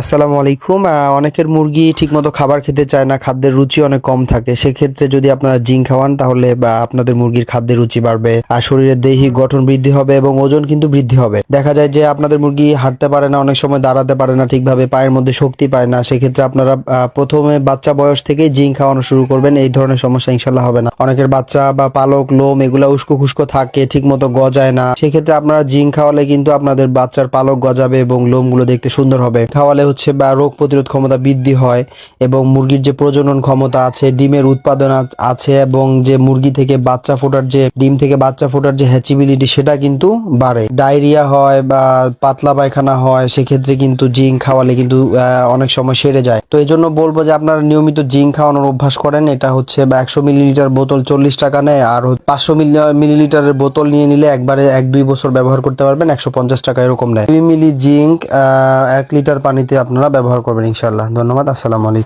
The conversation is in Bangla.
আসসালামু আলাইকুম। অনেকের মুরগি ঠিকমতো খাবার খেতে চায় না, খাদ্যের রুচি অনেক কম থাকে। সেক্ষেত্রে যদি আপনারা জিঙ্ক খাওয়ান, তাহলে বা আপনাদের মুরগির খাদ্যের রুচি বাড়বে, আর শরীরের দৈহিক গঠন বৃদ্ধি হবে এবং ওজন কিন্তু বৃদ্ধি হবে। দেখা যায় যে আপনাদের মুরগি হাঁটতে পারে না, অনেক সময় দাঁড়াতে পারে না, ঠিকভাবে পায়ের মধ্যে শক্তি পায় না। সেক্ষেত্রে আপনারা প্রথমে বাচ্চা বয়স থেকে জিঙ্ক খাওয়ানো শুরু করবেন। এই ধরনের সমস্যা ইনশাল্লাহ হবে না। অনেকের বাচ্চা বা পালক, লোম এগুলা উস্কো খুস্কো থাকে, ঠিকমতো গজায় না। সেক্ষেত্রে আপনারা জিঙ্ক খাওয়ালে কিন্তু আপনাদের বাচ্চার পালক গজাবে এবং লোমগুলো দেখতে সুন্দর হবে। খাওয়ালে হচ্ছে বা রোগ প্রতিরোধ ক্ষমতা বৃদ্ধি হয় এবং মুরগির যে প্রজনন ক্ষমতা আছে, ডিমের উৎপাদন আছে এবং যে মুরগি থেকে বাচ্চা ফোটার যে, ডিম থেকে বাচ্চা ফোটার যে হ্যাচিবিলিটি সেটা কিন্তু বাড়ে। ডায়রিয়া হয় বা পাতলা পায়খানা হয়, সেক্ষেত্রে কিন্তু জিঙ্ক খাওয়ালে কিন্তু অনেক সময় সেরে যায়। তো এই জন্য বলব যে আপনারা নিয়মিত জিঙ্ক খাওয়ানোর অভ্যাস করেন। এটা হচ্ছে বা একশো মিলিলিটার বোতল চল্লিশ টাকা নেয় আর পাঁচশো মিলিলিটারের বোতল নিয়ে নিলে একবারে এক দুই বছর ব্যবহার করতে পারবেন। একশো পঞ্চাশ টাকা এরকম নেয়। দুই মিলি জিঙ্ক এক লিটার পানিতে আপনারা ব্যবহার করবেন ইনশাল্লাহ ধন্যবাদ আসসালামু আলাইকুম।